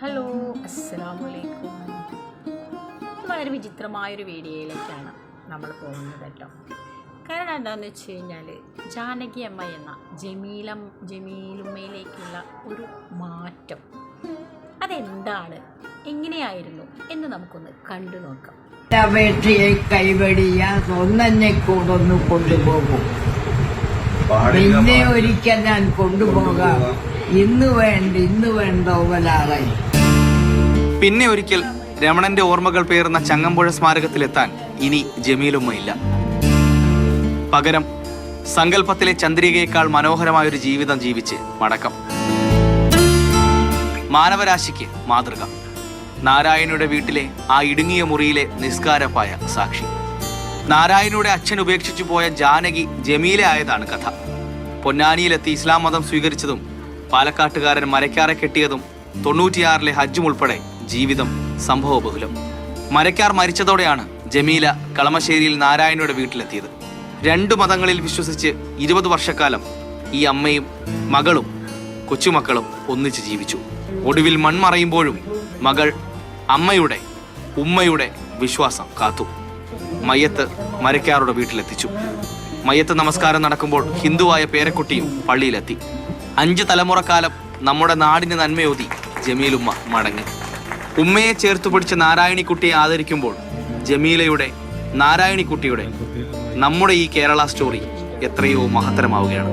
Hello അസ്സലാമു അലൈക്കും വളരെ വിചിത്രമായൊരു വീഡിയോയിലേക്കാണ് നമ്മൾ പോകുന്നത് കേട്ടോ. കാരണം എന്താണെന്ന് വെച്ച് കഴിഞ്ഞാൽ ജാനകി അമ്മ എന്ന ജമീലം ജമീലുമ്മയിലേക്കുള്ള ഒരു മാറ്റം. അതെന്താണ്? എങ്ങനെയായിരുന്നു? എന്ന് നമുക്കൊന്ന് കണ്ടു നോക്കാം. അപേക്ഷയെ കൈവടിയ ഒന്നെ കൂടൊന്ന് കൊണ്ടുപോകും. പിന്നെ ഒരിക്കൽ ഞാൻ കൊണ്ടുപോകാം. ഇന്ന് വേണ്ട ഇന്ന് വേണ്ട ഒരാളെ പിന്നെ ഒരിക്കൽ രമണന്റെ ഓർമ്മകൾ പേർന്ന ചങ്ങമ്പുഴ സ്മാരകത്തിലെത്താൻ ഇനി ജമീലുമ്മയില്ല പകരം സങ്കല്പത്തിലെ ചന്ദ്രികയേക്കാൾ മനോഹരമായൊരു ജീവിതം ജീവിച്ച് മടക്കം. മാനവരാശിക്ക് മാതൃക. നാരായണയുടെ വീട്ടിലെ ആ ഇടുങ്ങിയ മുറിയിലെ നിസ്കാരപ്പായ സാക്ഷി. നാരായണയുടെ അച്ഛൻ ഉപേക്ഷിച്ചു പോയ ജാനകി ജമീല ആയതാണ് കഥ. പൊന്നാനിയിലെത്തി ഇസ്ലാം മതം സ്വീകരിച്ചതും പാലക്കാട്ടുകാരൻ മരക്കാറെ കെട്ടിയതും തൊണ്ണൂറ്റിയാറിലെ ഹജ്ജും ഉൾപ്പെടെ ജീവിതം സംഭവബഹുലം. മരക്കാർ മരിച്ചതോടെയാണ് ജമീല കളമശ്ശേരിയിൽ നാരായണയുടെ വീട്ടിലെത്തിയത്. രണ്ടു മതങ്ങളിൽ വിശ്വസിച്ച് ഇരുപത് വർഷക്കാലം ഈ അമ്മയും മകളും കൊച്ചുമക്കളും ഒന്നിച്ച് ജീവിച്ചു. ഒടുവിൽ മൺമറയുമ്പോഴും മകൾ അമ്മയുടെ ഉമ്മയുടെ വിശ്വാസം കാത്തു. മയ്യത്ത് മരക്കാരുടെ വീട്ടിലെത്തിച്ചു. മയ്യത്ത് നമസ്കാരം നടക്കുമ്പോൾ ഹിന്ദുവായ പേരക്കുട്ടിയും പള്ളിയിലെത്തി. അഞ്ച് തലമുറക്കാലം നമ്മുടെ നാടിന് നന്മയോതി ജമീലുമ്മ മടങ്ങി. ഉമ്മയെ ചേർത്ത് പിടിച്ച നാരായണിക്കുട്ടിയെ ആദരിക്കുമ്പോൾ ജമീലയുടെ നാരായണിക്കുട്ടിയുടെ നമ്മുടെ ഈ കേരള സ്റ്റോറി എത്രയോ മഹത്തരമാവുകയാണ്.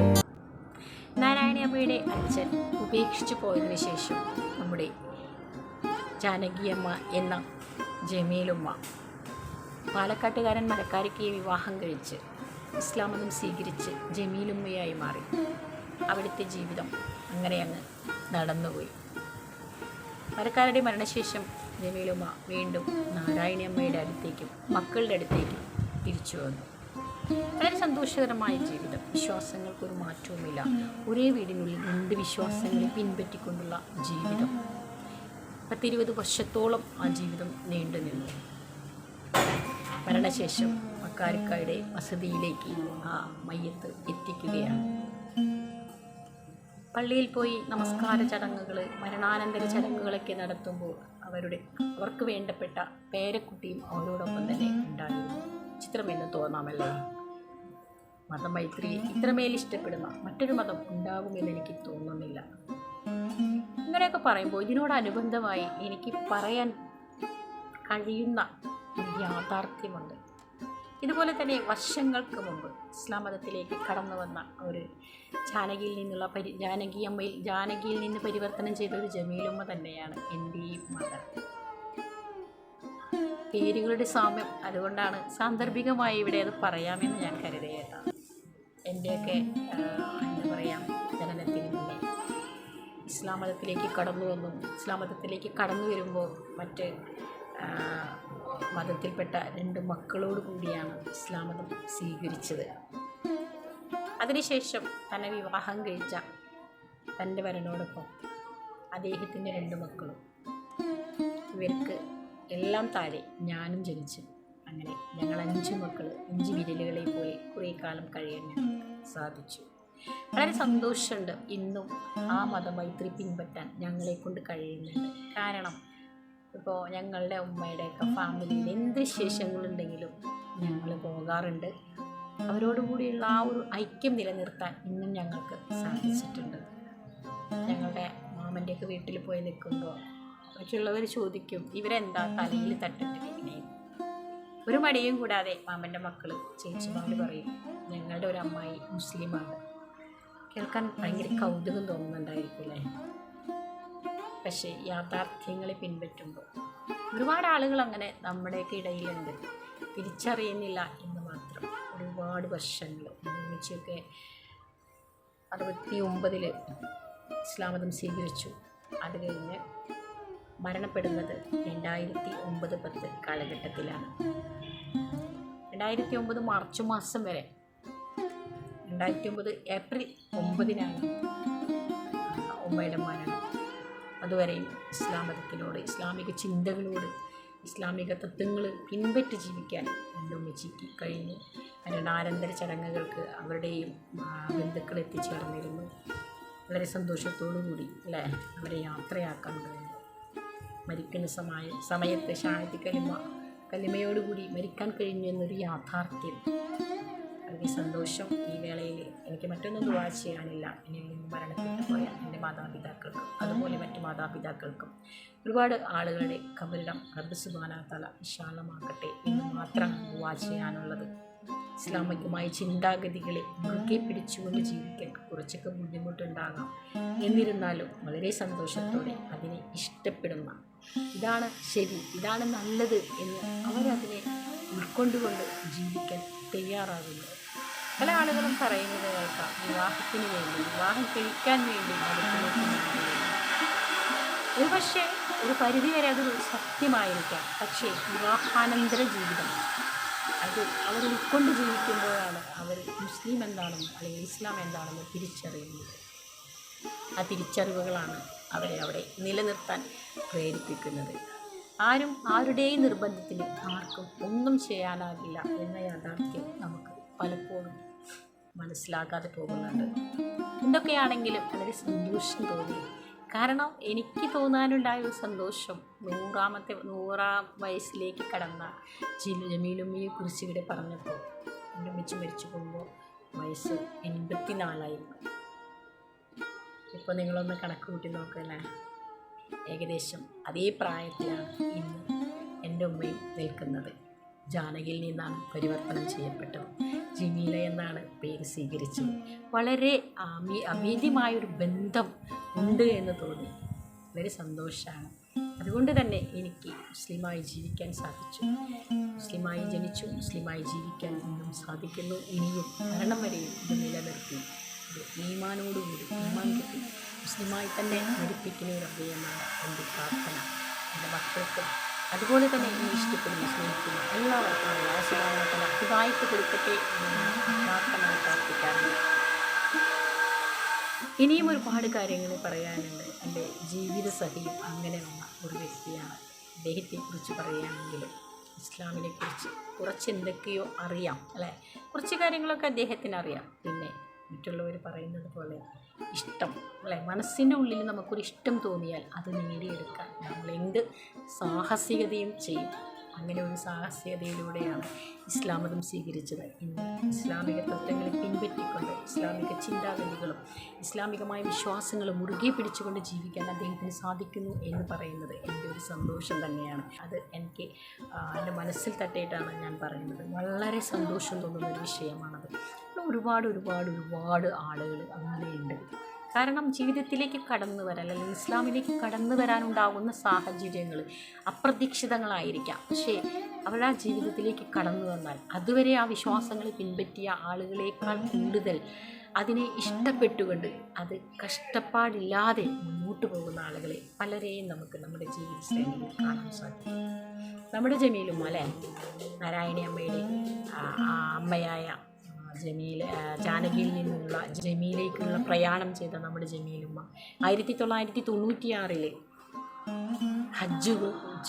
നാരായണി അമ്മയുടെ അച്ഛൻ ഉപേക്ഷിച്ചു പോയതിനു ശേഷം നമ്മുടെ ജാനകിയമ്മ എന്ന ജമീലുമ്മ പാലക്കാട്ടുകാരൻ മരക്കാരിക്കയെ വിവാഹം കഴിച്ച് ഇസ്ലാം മതം സ്വീകരിച്ച് ജമീലുമ്മയായി മാറി. അവിടുത്തെ ജീവിതം അങ്ങനെ അങ്ങ് നടന്നുപോയി. മരക്കാരുടെ മരണശേഷം ജമീലുമ്മ വീണ്ടും നാരായണി അമ്മയുടെ അടുത്തേക്കും മക്കളുടെ അടുത്തേക്കും തിരിച്ചു വന്നു. വളരെ സന്തോഷകരമായ ജീവിതം. വിശ്വാസങ്ങൾക്കൊരു മാറ്റവുമില്ല. ഒരേ വീടിനുള്ളിൽ രണ്ട് വിശ്വാസങ്ങളെ പിൻപറ്റിക്കൊണ്ടുള്ള ജീവിതം. പത്തിരുപത് വർഷത്തോളം ആ ജീവിതം നീണ്ടു നിന്നു. മരണശേഷം മക്കാരിക്കായുടെ വസതിയിലേക്ക് ആ മയ്യത്ത് എത്തിക്കുകയാണ്. പള്ളിയിൽ പോയി നമസ്കാര ചടങ്ങുകൾ മരണാനന്തര ചടങ്ങുകളൊക്കെ നടത്തുമ്പോൾ അവരുടെ അവർക്ക് വേണ്ടപ്പെട്ട പേരക്കുട്ടിയും അവരോടൊപ്പം തന്നെ ഉണ്ടായിരുന്നു. ചിത്രമെന്ന് തോന്നാമല്ലേ. മതമൈത്രി ഇത്രമേൽ ഇഷ്ടപ്പെടുന്ന മറ്റൊരു മതം ഉണ്ടാകുമെന്ന് എനിക്ക് തോന്നുന്നില്ല. ഇങ്ങനെയൊക്കെ പറയുമ്പോൾ ഇതിനോടനുബന്ധമായി എനിക്ക് പറയാൻ കഴിയുന്ന യാഥാർത്ഥ്യമുണ്ട്. ഇതുപോലെ തന്നെ വർഷങ്ങൾക്ക് മുമ്പ് ഇസ്ലാം മതത്തിലേക്ക് കടന്നു വന്ന ഒരു ജാനകിയിൽ നിന്നുള്ള പരി ജാനകി അമ്മയിൽ ജാനകിയിൽ നിന്ന് പരിവർത്തനം ചെയ്ത ഒരു ജമീലുമ്മ തന്നെയാണ് എന്റെയും മത പേരുകളുടെ സാമ്യം അതുകൊണ്ടാണ് സാന്ദർഭികമായി ഇവിടെ അത് പറയാമെന്ന് ഞാൻ കരുതിയേട്ടാ എന്റെയൊക്കെ എന്താ പറയുക ജനനത്തിന് ഇസ്ലാം മതത്തിലേക്ക് കടന്നു വന്നു. ഇസ്ലാം മതത്തിലേക്ക് കടന്നു വരുമ്പോൾ മറ്റ് മതത്തിൽപ്പെട്ട രണ്ട് മക്കളോട് കൂടിയാണ് ഇസ്ലാം മതം സ്വീകരിച്ചത്. അതിനുശേഷം തന്നെ വിവാഹം കഴിച്ച തന്റെ വരനോടൊപ്പം അദ്ദേഹത്തിന്റെ രണ്ട് മക്കളും. ഇവർക്ക് എല്ലാം താഴെ ഞാനും ജനിച്ചു. അങ്ങനെ ഞങ്ങൾ അഞ്ച് മക്കൾ അഞ്ച് വിരലുകളെ പോയി കുറേ കാലം കഴിയാൻ സാധിച്ചു. വളരെ സന്തോഷമുണ്ട് ഇന്നും ആ മതമൈത്രി പിൻപറ്റാൻ ഞങ്ങളെ കൊണ്ട് കഴിയുന്നുണ്ട്. കാരണം ഇപ്പോൾ ഞങ്ങളുടെ ഉമ്മയുടെയൊക്കെ ഫാമിലിയിൽ എന്ത് വിശേഷങ്ങളുണ്ടെങ്കിലും ഞങ്ങൾ പോകാറുണ്ട്. അവരോടുകൂടിയുള്ള ആ ഒരു ഐക്യം നിലനിർത്താൻ ഇന്നും ഞങ്ങൾക്ക് സാധിച്ചിട്ടുണ്ട്. ഞങ്ങളുടെ മാമന്റെയൊക്കെ വീട്ടിൽ പോയി നിൽക്കുമ്പോൾ മറ്റുള്ളവർ ചോദിക്കും ഇവരെന്താ തലയിൽ തട്ടിട്ടിരിക്കണേ ഒരു മടിയും കൂടാതെ മാമന്റെ മക്കൾ ചേച്ചിമാർ പറയും ഞങ്ങളുടെ ഒരു അമ്മായി മുസ്ലിമാണ്. കേൾക്കാൻ ഭയങ്കര കൗതുകം തോന്നുന്നുണ്ടായിരിക്കില്ലേ പക്ഷേ യാഥാർത്ഥ്യങ്ങളെ പിൻപറ്റുമ്പോൾ ഒരുപാട് ആളുകൾ അങ്ങനെ നമ്മുടെയൊക്കെ ഇടയിലുണ്ട്. തിരിച്ചറിയുന്നില്ല എന്ന് മാത്രം. ഒരുപാട് വർഷങ്ങൾ ഒരുമിച്ചൊക്കെ അറുപത്തി ഒമ്പതിൽ ഇസ്ലാമതം സ്വീകരിച്ചു. അത് കഴിഞ്ഞ് മരണപ്പെടുന്നത് രണ്ടായിരത്തി ഒമ്പത് പത്ത് കാലഘട്ടത്തിലാണ്. രണ്ടായിരത്തി ഒമ്പത് മാർച്ച് മാസം വരെ രണ്ടായിരത്തി ഒമ്പത് ഏപ്രിൽ ഒമ്പതിനാണ് ഉമ്മയുടെ മരണം. അതുവരെയും ഇസ്ലാം മതത്തിനോട് ഇസ്ലാമിക ചിന്തകളോട് ഇസ്ലാമിക തത്വങ്ങൾ പിൻപറ്റി ജീവിക്കാൻ എന്റെ ഉമ്മച്ചിക്ക് കഴിഞ്ഞു. മരണാനന്തര ചടങ്ങുകൾക്ക് അവരുടെയും ബന്ധുക്കൾ എത്തിച്ചേർന്നിരുന്നു. വളരെ സന്തോഷത്തോടു കൂടി അല്ലേ? അവരെ യാത്രയാക്കാൻ കഴിഞ്ഞു. മരിക്കുന്ന സമയ സമയത്ത് ഷാഹിദ് കലിമ കലിമയോടുകൂടി മരിക്കാൻ കഴിഞ്ഞു എന്നൊരു യാഥാർത്ഥ്യം. വളരെ സന്തോഷം ഈ വേളയിൽ എനിക്ക് മറ്റൊന്നും ദുവാ ചെയ്യാനില്ല. എന്നിൽ നിന്ന് മരണപ്പെട്ടു പോയ എന്റെ മാതാപിതാക്കൾക്കും അതുപോലെ മറ്റു മാതാപിതാക്കൾക്കും ഒരുപാട് ആളുകളുടെ കബരിടം റബ്ബ് സുബാനാത്തല വിശാലമാക്കട്ടെ എന്ന് മാത്രമാണ് ദുവാ ചെയ്യാനുള്ളത്. ഇസ്ലാമികമായ ചിന്താഗതികളെ മുറുകെ പിടിച്ചുകൊണ്ട് ജീവിക്കാൻ കുറച്ചൊക്കെ ബുദ്ധിമുട്ടുണ്ടാകാം. എന്നിരുന്നാലും വളരെ സന്തോഷത്തോടെ അതിനെ ഇഷ്ടപ്പെടുന്ന ഇതാണ് ശരി ഇതാണ് നല്ലത് എന്ന് അവരതിനെ ഉൾക്കൊണ്ടുകൊണ്ട് ജീവിക്കാൻ തയ്യാറാകുന്നു. പല ആളുകളും പറയുന്നത് കേൾക്കാം. വിവാഹത്തിന് വേണ്ടി വിവാഹം കഴിക്കാൻ വേണ്ടി ഒരു പക്ഷേ ഒരു പരിധിവരെ അത് സത്യമായിരിക്കാം. പക്ഷേ വിവാഹാനന്തര ജീവിതം. അത് അവർ ഉൾക്കൊണ്ട് ജീവിക്കുമ്പോഴാണ് അവർ മുസ്ലിം എന്താണെന്ന് അല്ലെങ്കിൽ ഇസ്ലാം എന്താണെന്ന് തിരിച്ചറിയുന്നത്. ആ തിരിച്ചറിവുകളാണ് അവരെ അവിടെ നിലനിർത്താൻ പ്രേരിപ്പിക്കുന്നത്. ആരും ആരുടെയും നിർബന്ധത്തിന് ആർക്കും ഒന്നും ചെയ്യാനാകില്ല എന്ന യാഥാർത്ഥ്യം നമുക്ക് പലപ്പോഴും മനസ്സിലാക്കാതെ പോകുന്നുണ്ട്. എന്തൊക്കെയാണെങ്കിലും വളരെ സന്തോഷം തോന്നി. കാരണം എനിക്ക് തോന്നാനുണ്ടായ ഒരു സന്തോഷം നൂറാമത്തെ നൂറാം വയസ്സിലേക്ക് കടന്ന ജിലു ജമീലുമ്മയെ കുറിച്ച് ഇവിടെ പറഞ്ഞപ്പോൾ എന്റെ ഉമ്മച്ചി മരിച്ചു പോകുമ്പോൾ വയസ്സ് എൺപത്തിനാലായിരുന്നു ഇപ്പോൾ നിങ്ങളൊന്ന് കണക്ക് കൂട്ടി നോക്കല്ലേ ഏകദേശം അതേ പ്രായത്തിലാണ് ഇന്ന് എന്റെ ഉമ്മയും നിൽക്കുന്നത്. ജാനകിയിൽ നിന്നാണ് പരിവർത്തനം ചെയ്യപ്പെട്ടത്. ജമീല എന്നാണ് പേര് സ്വീകരിച്ചത്. വളരെ അമീതിമായൊരു ബന്ധം ഉണ്ട് എന്ന് തോന്നി. വളരെ സന്തോഷമാണ് അതുകൊണ്ട് തന്നെ എനിക്ക് മുസ്ലിമായി ജീവിക്കാൻ സാധിച്ചു. മുസ്ലിമായി ജനിച്ചു മുസ്ലിമായി ജീവിക്കാൻ ഇന്നും സാധിക്കുന്നു. ഇനിയും മരണം വരെയും ഇത് നിലനിർത്തി. ഇത് കിട്ടി. മുസ്ലിമായി തന്നെ മരിപ്പിക്കുന്ന ഒരു അഭയമാണ് എന്റെ പ്രാർത്ഥന. എന്റെ മക്കൾക്കും അതുപോലെ തന്നെ എന്നെ ഇഷ്ടപ്പെടുന്ന സ്നേഹിക്കുന്ന എല്ലാവർക്കും ആശീർവാദത്തിന് ഹിതായിട്ട് കൊടുക്കട്ടെ പ്രാർത്ഥന പ്രാർത്ഥിക്കാറുണ്ട്. ഇനിയും ഒരുപാട് കാര്യങ്ങൾ പറയാനുണ്ട്. എന്റെ ജീവിത സഹിയും അങ്ങനെ വന്ന ഒരു വ്യക്തിയാണ്. അദ്ദേഹത്തെക്കുറിച്ച് പറയുകയാണെങ്കിൽ ഇസ്ലാമിനെ കുറിച്ച് കുറച്ച് എന്തൊക്കെയോ അറിയാം അല്ലേ? കുറച്ച് കാര്യങ്ങളൊക്കെ അദ്ദേഹത്തിന് അറിയാം. പിന്നെ മറ്റുള്ളവർ പറയുന്നത് പോലെ ഇഷ്ടം അല്ലേ? മനസ്സിന്റെ ഉള്ളിൽ നമുക്കൊരു ഇഷ്ടം തോന്നിയാൽ അത് നേടിയെടുക്കാൻ നമ്മൾ എന്ത് സാഹസികതയും ചെയ്യും. അങ്ങനെ ഒരു സാഹസികതയിലൂടെയാണ് ഇസ്ലാം മതം സ്വീകരിച്ചത്. ഇന്ന് ഇസ്ലാമിക തത്വങ്ങളെ പിൻപറ്റിക്കൊണ്ട് ഇസ്ലാമിക ചിന്താഗതികളും ഇസ്ലാമികമായ വിശ്വാസങ്ങളും മുറുകെ പിടിച്ചുകൊണ്ട് ജീവിക്കാൻ അദ്ദേഹത്തിന് സാധിക്കുന്നു എന്ന് പറയുന്നത് എന്റെ ഒരു സന്തോഷം തന്നെയാണ്. അത് എനിക്ക് എന്റെ മനസ്സിൽ തട്ടിയിട്ടാണ് ഞാൻ പറയുന്നത്. വളരെ സന്തോഷം തോന്നുന്ന ഒരു വിഷയമാണത്. ഒരുപാട് ഒരുപാട് ഒരുപാട് ആളുകൾ അങ്ങനെയുണ്ട്. കാരണം ജീവിതത്തിലേക്ക് കടന്നു വരാൻ അല്ലെങ്കിൽ ഇസ്ലാമിലേക്ക് കടന്നു വരാനുണ്ടാകുന്ന സാഹചര്യങ്ങൾ അപ്രതീക്ഷിതങ്ങളായിരിക്കാം. പക്ഷേ അവൾ ആ ജീവിതത്തിലേക്ക് കടന്നു വന്നാൽ അതുവരെ ആ വിശ്വാസങ്ങളെ പിൻപറ്റിയ ആളുകളേക്കാൾ കൂടുതൽ അതിനെ ഇഷ്ടപ്പെട്ടുകൊണ്ട് അത് കഷ്ടപ്പാടില്ലാതെ മുന്നോട്ട് പോകുന്ന ആളുകളെ പലരെയും നമുക്ക് നമ്മുടെ ജീവിത ശ്രേണിയിൽ കാണാൻ സാധിക്കും. നമ്മുടെ ജമീലും അല്ലേ? നാരായണി അമ്മയുടെ അമ്മയായ ജമീല ജാനകിയിൽ നിന്നുള്ള ജമീലേക്കുള്ള പ്രയാണം ചെയ്ത നമ്മുടെ ജമീലുമ്മ ആയിരത്തി തൊള്ളായിരത്തി തൊണ്ണൂറ്റിയാറിൽ ഹജ്ജ്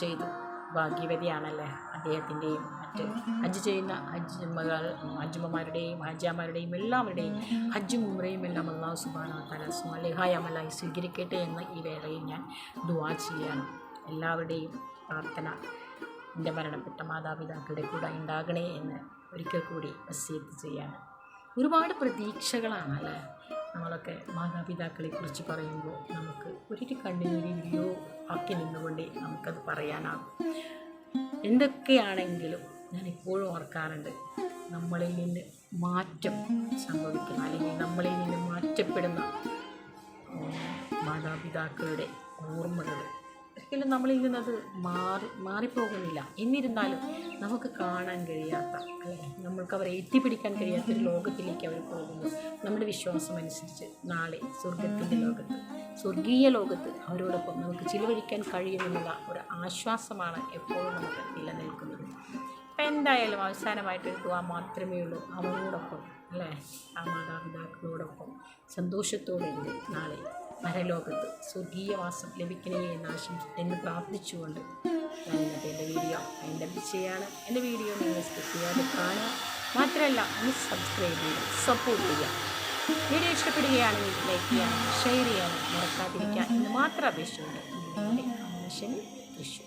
ചെയ്തു. ഭാഗ്യവതിയാണല്ലേ അദ്ദേഹത്തിന്റെയും മറ്റ് ഹജ്ജ് ചെയ്യുന്ന ഹജ്ജുമ്മകൾ ഹജ്ജുമ്മമാരുടെയും ഹജ്ജാമാരുടെയും എല്ലാവരുടെയും ഹജ്ജും ഉമ്രയും എല്ലാം അള്ളാഹു സുബാന തല സ്വാലിഹായ അമലായി സ്വീകരിക്കട്ടെ എന്ന് ഈ വേളയിൽ ഞാൻ ദുവാ ചെയ്യാണ്. എല്ലാവരുടെയും പ്രാർത്ഥന എന്റെ മരണപ്പെട്ട മാതാപിതാക്കളുടെ കൂടെ ഉണ്ടാകണേ എന്ന് ഒരിക്കൽ കൂടി വസീത്ത് ചെയ്യാണ് ഒരുപാട് പ്രതീക്ഷകളാണ് അല്ലേ? നമ്മളൊക്കെ മാതാപിതാക്കളെ കുറിച്ച് പറയുമ്പോൾ നമുക്ക് ഒരു കണ്ണിനൊരു വീഡിയോ ആക്കി നിന്നുകൊണ്ടേ നമുക്കത് പറയാനാകും. എന്തൊക്കെയാണെങ്കിലും ഞാൻ ഇപ്പോഴും ഓർക്കാറുണ്ട്. നമ്മളിൽ നിന്ന് മാറ്റം സംഭവിക്കുന്ന അല്ലെങ്കിൽ നമ്മളിൽ നിന്ന് മാറ്റപ്പെടുന്ന മാതാപിതാക്കളുടെ ഓർമ്മകൾ. ഒരിക്കലും നമ്മളിൽ നിന്നത് മാറി മാറിപ്പോകുന്നില്ല. എന്നിരുന്നാലും നമുക്ക് കാണാൻ കഴിയാത്ത അല്ലെ? നമ്മൾക്ക് അവരെ എത്തിപ്പിടിക്കാൻ കഴിയാത്ത ഒരു ലോകത്തിലേക്ക് അവർ പോകുന്നു. നമ്മുടെ വിശ്വാസം അനുസരിച്ച് നാളെ സ്വർഗത്തിന്റെ ലോകത്ത് സ്വർഗീയ ലോകത്ത് അവരോടൊപ്പം നമുക്ക് ചിലവഴിക്കാൻ കഴിയുമെന്നുള്ള ഒരു ആശ്വാസമാണ് എപ്പോഴും നമുക്ക് നിലനിൽക്കുന്നത്. അപ്പം എന്തായാലും അവസാനമായിട്ട് എടുക്കുക മാത്രമേ ഉള്ളൂ. അവരോടൊപ്പം അല്ലേ? ആ മാതാപിതാക്കളോടൊപ്പം സന്തോഷത്തോടെ നാളെ. പരലോകത്ത് സ്വർഗീയവാസം ലഭിക്കണേ എന്ന് ആശംസ എന്ന് പ്രാർത്ഥിച്ചുകൊണ്ട് ഞാൻ ഇന്നത്തെ എന്റെ വീഡിയോ അതിന്റെ വിഷയമാണ്. എന്റെ വീഡിയോ നിങ്ങൾ സ്കിപ്പ് ചെയ്യാതെ കാണുക. മാത്രമല്ല ഒന്ന് സബ്സ്ക്രൈബ് ചെയ്യുക സപ്പോർട്ട് ചെയ്യുക. വീഡിയോ ഇഷ്ടപ്പെടുകയാണെങ്കിൽ ലൈക്ക് ചെയ്യാനും ഷെയർ ചെയ്യാനും മറക്കാതിരിക്കുക എന്ന് മാത്രം അപേക്ഷയുണ്ട് നിങ്ങളുടെ കമൻഷൻ തൃശ്ശൂർ